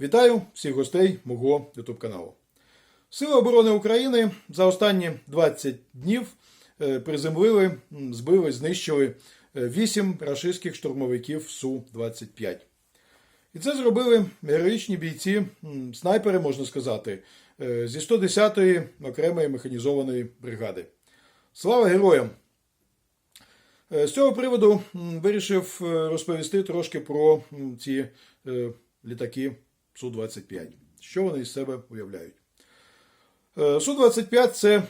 Вітаю всіх гостей мого YouTube каналу. Сили оборони України за останні 20 днів е, приземлили, збили, знищили 8 рашистських штурмовиків Су-25. І це зробили героїчні бійці, снайпери, можна сказати, е, зі 110-ї окремої механізованої бригади. Слава героям! Е, З цього приводу вирішив е, розповісти трошки про ці е, літаки Су-25. Що вони із себе уявляють? Е, Су-25 це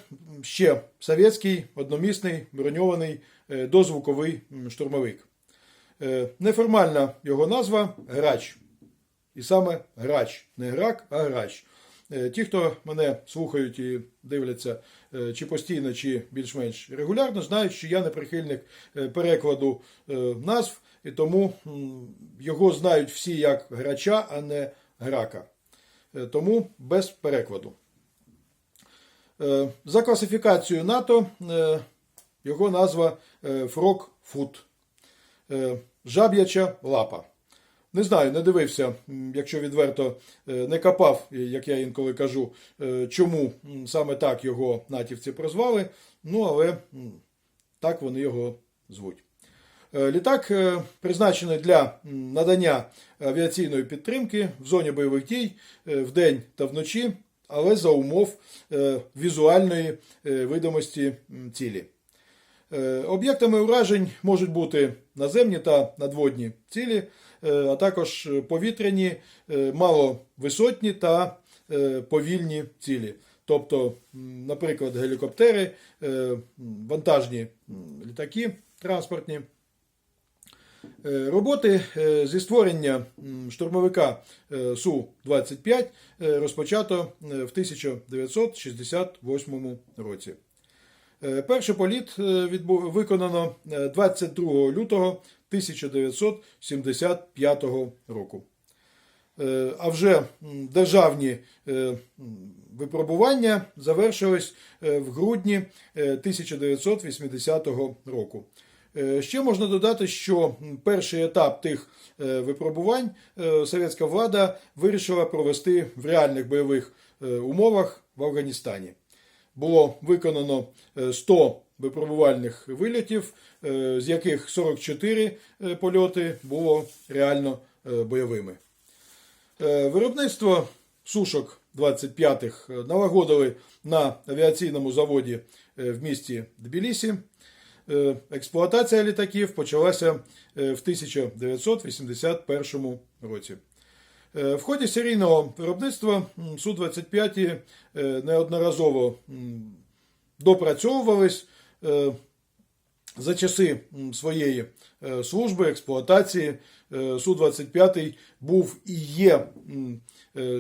ще совєтський одномісний броньований е, дозвуковий штурмовик. Е, Неформальна його назва грач. І саме грач. Не грак, а грач. Ті, хто мене слухають і дивляться чи постійно, чи більш-менш регулярно, знають, що я не прихильник перекладу назв, і тому його знають всі як грача, а не грака. Е, Тому без перекладу. Е, За класифікацією НАТО е, його назва Фрог-фут. Е, Жаб'яча лапа. Не знаю, не дивився, якщо відверто не копав, як я інколи кажу, чому саме так його натівці прозвали. Ну, але так вони його звуть. Е, Літак е, призначений для надання авіаційної підтримки в зоні бойових дій е, вдень та вночі, але за умов візуальної видимості цілі. Об'єктами уражень можуть бути наземні та надводні цілі, а також повітряні, маловисотні та повільні цілі. Тобто, наприклад, гелікоптери, вантажні літаки транспортні. Е, Роботи е, зі створення штурмовика е, Су-25 е, розпочато в 1968 році. Перший політ виконано е, 22 лютого 1975 року. А вже державні випробування завершились в грудні е, 1980 року. Е, Ще можна додати, що перший етап тих е, випробувань е, совєтська влада вирішила провести в реальних бойових умовах в Афганістані. Було виконано е, 100 випробувальних вильотів, з яких 44 е, польоти було реально бойовими. Виробництво сушок 25-х налагодили на авіаційному заводі в місті Тбілісі. Е, Експлуатація літаків почалася е, в 1981 році. Е, В ході серійного виробництва Су-25 е, неодноразово допрацьовувались за часи своєї служби, експлуатації. е, Су-25 був і є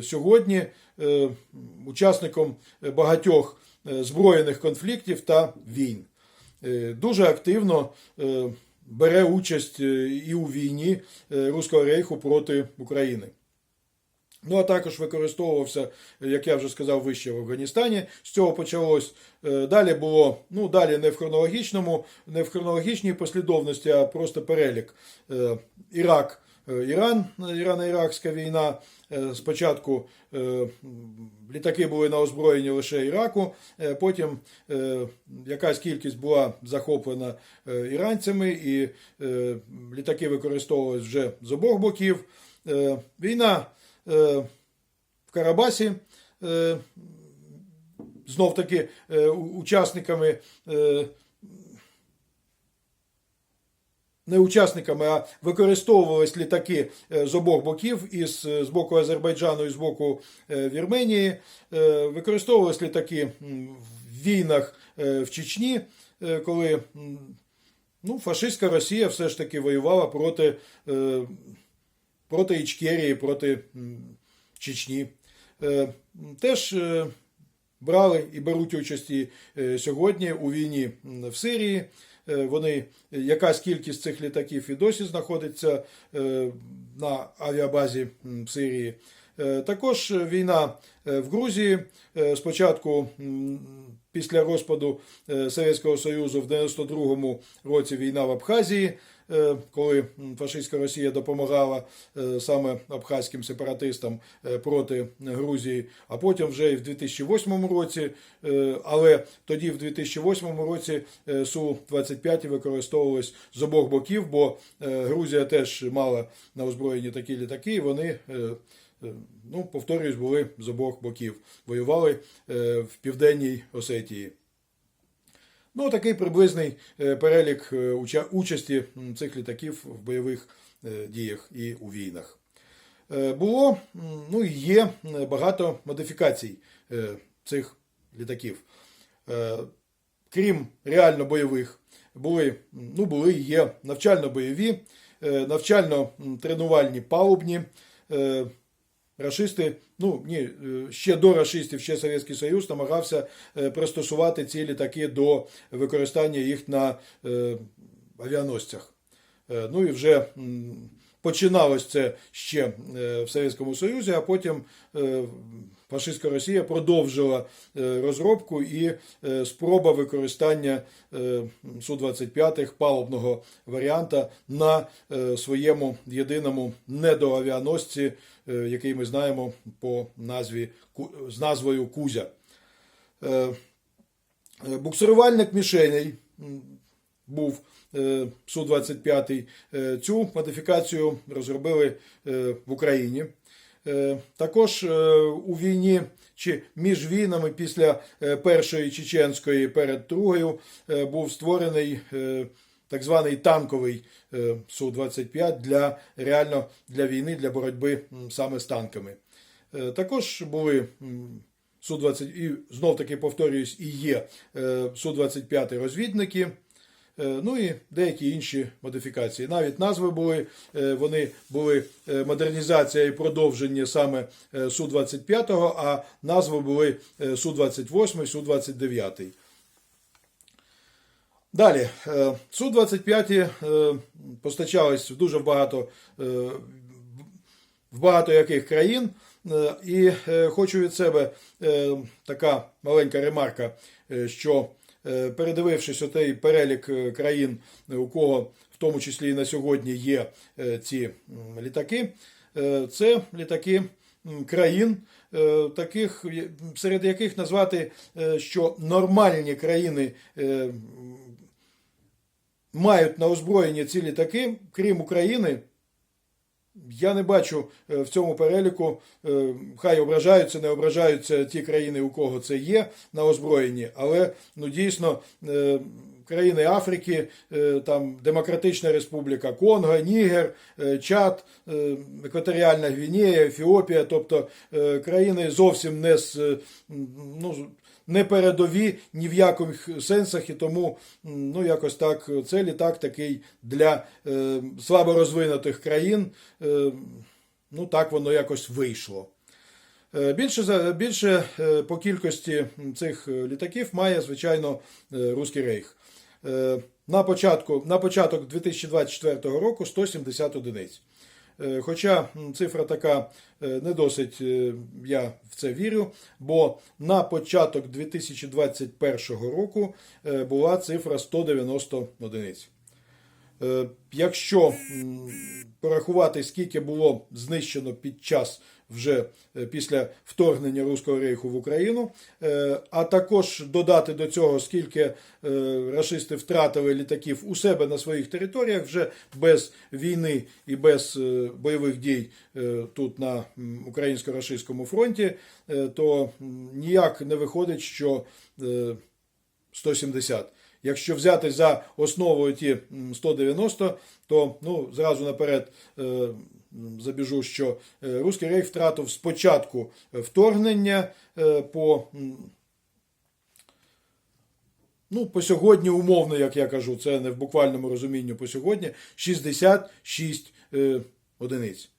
сьогодні учасником багатьох збройних конфліктів та війн. Е, Дуже активно е, бере участь е, і у війні Руського рейху проти України. Ну, а також використовувався, як я вже сказав, вище в Афганістані. З цього почалось. Далі було, ну, далі не в хронологічному, не в хронологічній послідовності, а просто перелік. Ірак, Іран, Ірано-Іракська війна. Е, Спочатку е, літаки були на озброєнні лише Іраку, е, потім якась кількість була захоплена іранцями, і літаки використовувалися вже з обох боків. Війна в Карабасі. Знов таки учасниками, е, не учасниками, а використовувались літаки е, з обох боків, із з боку Азербайджану і з боку е, Вірменії. Е, Використовувались літаки в війнах е, в Чечні, е, коли ну, фашистська Росія все ж таки воювала проти е, проти Ічкерії, проти Чечні. Е, Теж е, брали і беруть участь е, сьогодні у війні в Сирії. Е, Вони, якась кількість цих літаків і досі знаходиться е, на авіабазі Сирії. Е, Також війна в Грузії. Спочатку після розпаду Совєтського Союзу в 92-му році війна в Абхазії. Е, коли фашистська Росія допомагала е, саме абхазьким сепаратистам е, проти Грузії, а потім вже і в 2008 році, але тоді, в 2008 році, е, Су-25 використовувались з обох боків, бо Грузія теж мала на озброєнні такі літаки, і вони. Ну, повторюсь, були з обох боків. Воювали в південній Осетії. Ну, такий приблизний е, перелік е, участі цих літаків в бойових е, діях і у війнах. Було, ну є багато модифікацій цих літаків. Крім реально бойових, були, ну, були і є навчально-бойові, навчально-тренувальні палубні. Рашисти, ну ні, е, ще до рашистів, ще Совєтський Союз намагався е, пристосувати ці літаки до використання їх на е, авіаносцях. Е, Ну і вже починалось це ще в Совєтському Союзі, а потім фашистська Росія продовжила е, розробку і е, спроба використання е, Су-25 палубного варіанта на своєму єдиному недоавіаносці, який ми знаємо по назві з назвою Кузя. Буксирувальник мішеней був е, Су-25. Е, Цю модифікацію розробили в Україні. Е, Також е, у війні чи між війнами після е, Першої Чеченської перед Другою був створений так званий танковий е, Су-25 для реально для війни, для боротьби саме з танками. Також були Су-20, і знов таки повторююсь, і є е, Су-25 розвідники. Е, Ну і деякі інші модифікації. Навіть назви були, е, вони були е, модернізація і продовження саме е, Су-25, а назви були е, Су-28, Су-29. Далі, е, Су-25 е, постачались дуже багато, в багато яких країн. І хочу від себе така маленька ремарка, що передивившись отей перелік е, країн, е, у кого в тому числі і на сьогодні є е, ці літаки, е, це літаки країн, е, таких, серед яких назвати, е, що нормальні країни е, мають на озброєнні ці літаки, крім України, я не бачу е, в цьому переліку, е, хай ображаються, не ображаються ті країни, у кого це є на озброєнні, але ну дійсно е, країни Африки, там Демократична Республіка Конго, Нігер, Чад, Екваторіальна Гвінея, Ефіопія, тобто країни зовсім не з ну, не передові ні в яких сенсах, і тому ну якось так це літак такий для е, слаборозвинутих країн. Е, ну так воно якось вийшло. Е, Більше, більше е, по кількості цих літаків має, звичайно, е, Руський Рейх. На, початку, на початок 2024 року 170 одиниць. Е, Хоча цифра така е, не досить е, я в це вірю, бо на початок 2021 року була цифра 190 одиниць. Якщо порахувати, скільки було знищено під час вже е, після вторгнення Руського рейху в Україну, е, а також додати до цього, скільки е, рашисти втратили літаків у себе на своїх територіях вже без війни і без бойових дій тут на українсько-рашистському фронті, е, то ніяк не виходить, що е, 170. Якщо взяти за основу ті м, 190, то ну, зразу наперед забіжу, що е, Руський рейх втратив спочатку вторгнення е, по, ну, по сьогодні умовно, як я кажу, це не в буквальному розумінні по сьогодні, 66 е, одиниць.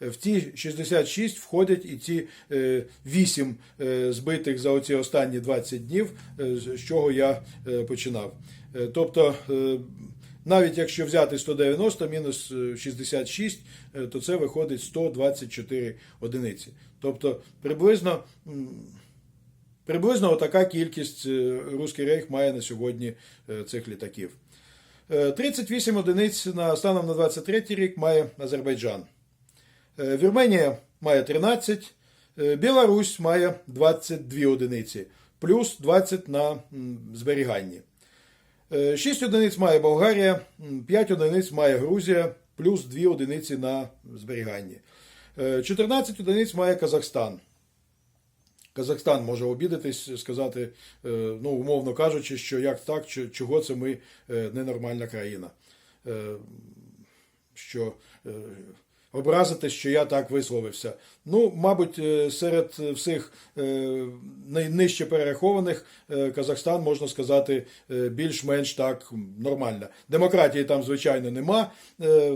В ті 66 входять і ці е, 8 е, збитих за оці останні 20 днів, е, з чого я е, починав. Е, Тобто, е, навіть якщо взяти 190 мінус е, 66, е, то це виходить 124 одиниці. Тобто, приблизно. Приблизно така кількість е, Руський рейх має на сьогодні е, цих літаків. Е, 38 одиниць на станом на 23 рік має Азербайджан. Е, Вірменія має 13, е, Білорусь має 22 одиниці, плюс 20 на зберіганні. 6 одиниць має Болгарія, 5 одиниць має Грузія, плюс 2 одиниці на зберіганні. Е, 14 одиниць має Казахстан. Казахстан може обідатись, сказати, е, ну, умовно кажучи, що як так, чого це ми е, ненормальна країна. Е, Що образитись, що я так висловився. Ну, мабуть, е, серед всіх е, найнижче перерахованих е, Казахстан, можна сказати, більш-менш так нормально. Демократії там, звичайно, нема.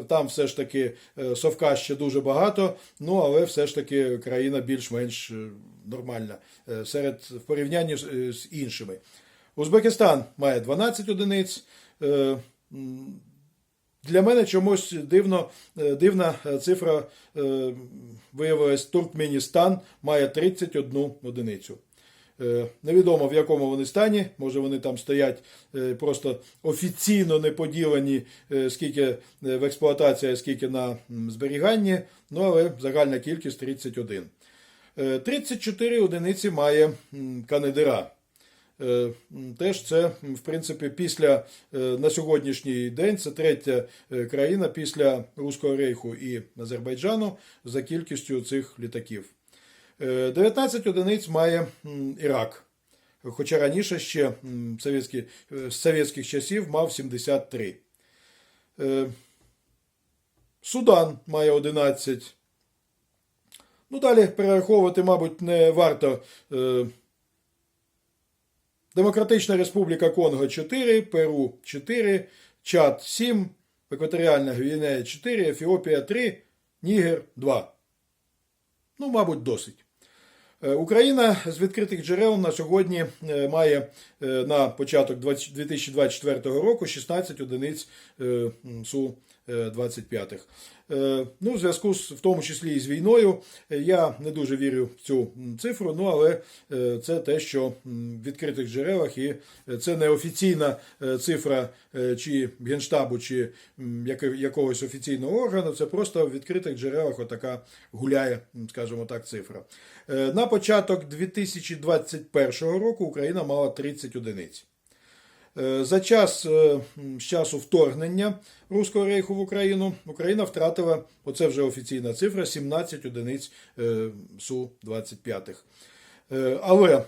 Там все ж таки совка ще дуже багато, ну але все ж таки країна більш-менш нормальна серед в порівнянні з іншими. Узбекистан має 12 одиниць. Для мене чомусь дивно, е, дивна е, цифра е, виявилась Туркменістан має 31 одиницю. Невідомо в якому вони стані. Може вони там стоять просто офіційно не поділені, скільки в експлуатації, скільки на зберіганні. Ну але загальна кількість 31. Е, 34 одиниці має Канедира. Теж це, в принципі, після е, на сьогоднішній день це третя е, країна після Руського рейху і Азербайджану за кількістю цих літаків. Е, 19 одиниць має Ірак. Хоча раніше ще е, з совєтських часів мав 73. Е, Судан має 11. Ну, далі перераховувати, мабуть, не варто. Демократична Республіка Конго 4, Перу 4, Чад 7, Екваторіальна Гвінея 4, Ефіопія 3, Нігер 2. Ну, мабуть, досить. Е, Україна з відкритих джерел на сьогодні е, має е, на початок 2024 року 16 одиниць Су. 25-х. Е, ну, в зв'язку з в тому числі і з війною, е, я не дуже вірю в цю цифру. Ну але е, це те, що в відкритих джерелах, і це не офіційна цифра чи генштабу, чи якогось офіційного органу. Це просто в відкритих джерелах отака гуляє, скажімо так, цифра. На початок 2021 року Україна мала 30 одиниць. Е, За час е, з часу вторгнення Руського рейху в Україну Україна втратила, оце вже офіційна цифра, 17 одиниць е, Су-25. Е, Але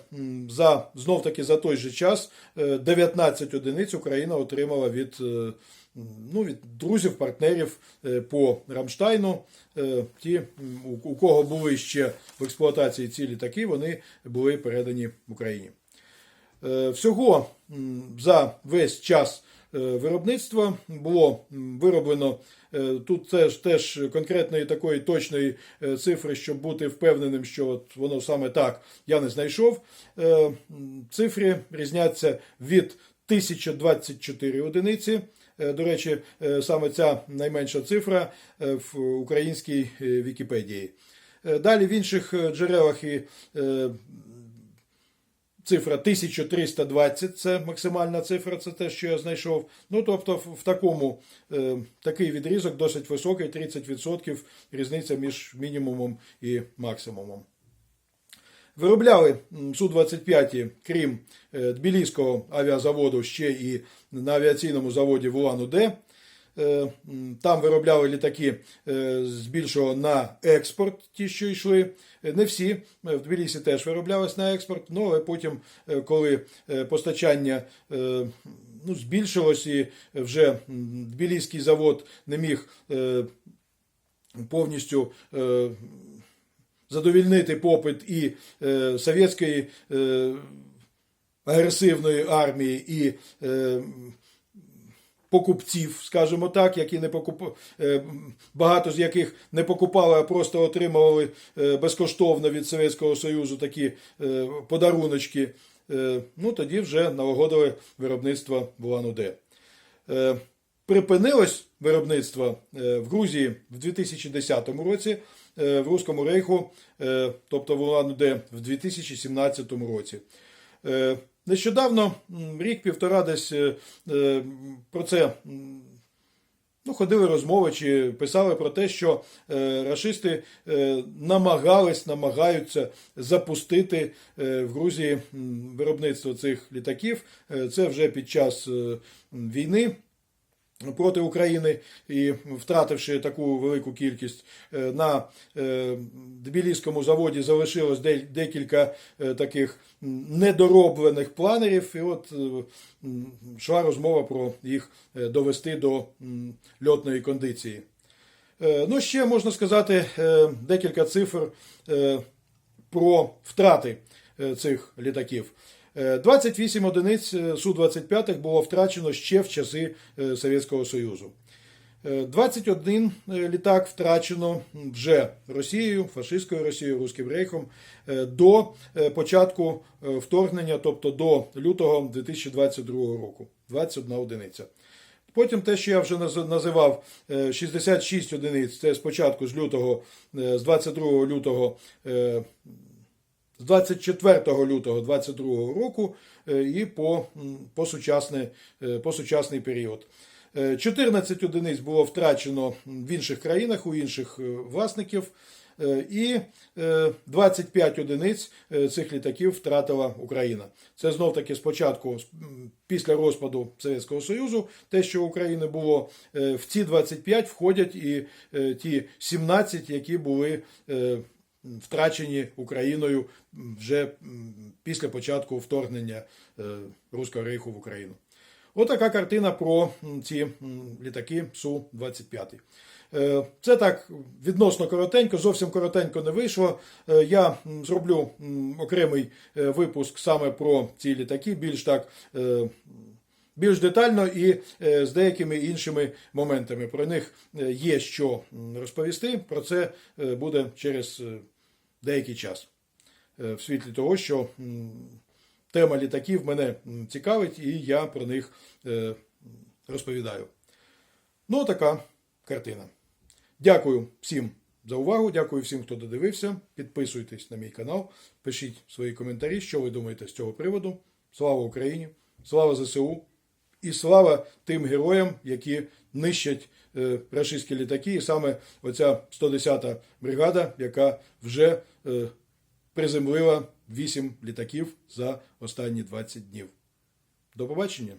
за знов таки за той же час е, 19 одиниць Україна отримала від, ну, від друзів, партнерів по Рамштайну. Ті, у- у кого були ще в експлуатації ці літаки, вони були передані Україні. Е, Всього за весь час е, виробництва було вироблено е, тут теж, теж конкретної такої точної цифри, щоб бути впевненим, що от воно саме так я не знайшов. Цифри різняться від 1024 одиниці. До речі, саме ця найменша цифра в українській Вікіпедії. Далі в інших джерелах і Цифра 1320 це максимальна цифра, це те, що я знайшов. Ну, тобто, в такому е, такий відрізок досить високий, 30% різниця між мінімумом і максимумом. Виробляли Су-25, крім е, Тбіліського авіазаводу, ще і на авіаційному заводі в Улан-Удэ. Е, Там виробляли літаки е, здебільшого на експорт, ті, що йшли. Е, Не всі. В Тбілісі теж вироблялись на експорт. Ну, але потім, коли постачання ну, збільшилось і вже Тбіліський завод не міг повністю задовільнити попит і е, совєтської е, агресивної армії, і е, покупців, скажімо так, які не покуп... е, багато з яких не покупали, а просто отримували е, безкоштовно від Совєтського Союзу такі е, подаруночки. Ну, тоді вже налагодили виробництво в Улан-Удэ. Припинилось виробництво в Грузії в 2010 році, в Руському рейху, тобто в Улан-Удэ в 2017 році. Нещодавно, рік-півтора десь е, е, про це ну, ходили розмови чи писали про те, що е, рашисти намагались, намагаються запустити в Грузії виробництво цих літаків. Це вже під час війни проти України і втративши таку велику кількість е, на е, Тбіліському заводі залишилось декілька е, таких недороблених планерів, і от йшла розмова про їх довести до льотної кондиції. Ну, ще можна сказати декілька цифр про втрати цих літаків. Е, 28 одиниць е, Су-25 було втрачено ще в часи е, Совєтського Союзу. Е, 21 літак втрачено вже Росією, фашистською Росією, Руським Рейхом е, до е, початку е, вторгнення, тобто до лютого 2022 року. 21 одиниця. Потім те, що я вже називав е, 66 одиниць, це спочатку з лютого, е, з 22 лютого, е, з 24 лютого 22 року е, і по, по, сучасний, е, по сучасний період. Е, 14 одиниць було втрачено в інших країнах, у інших е, власників. Е, І е, 25 одиниць е, цих літаків втратила Україна. Це знов таки спочатку, після розпаду Совєтського Союзу, те, що України було, е, в ці 25 входять і е, ті 17, які були е, втрачені Україною вже після початку вторгнення е, Руського рейху в Україну. Отака картина про ці літаки Су-25. Е, Це так відносно коротенько, зовсім коротенько не вийшло. Е, Я зроблю окремий випуск саме про ці літаки, більш так. Більш детально і е, з деякими іншими моментами. Про них е, є що розповісти. Про це е, буде через деякий час. В світлі того, що тема літаків мене цікавить, і я про них розповідаю. Ну, така картина. Дякую всім за увагу. Дякую всім, хто додивився. Підписуйтесь на мій канал, пишіть свої коментарі, що ви думаєте з цього приводу. Слава Україні! Слава ЗСУ! І слава тим героям, які нищать е, рашистські літаки. І саме оця 110-та бригада, яка вже е, приземлила 8 літаків за останні 20 днів. До побачення!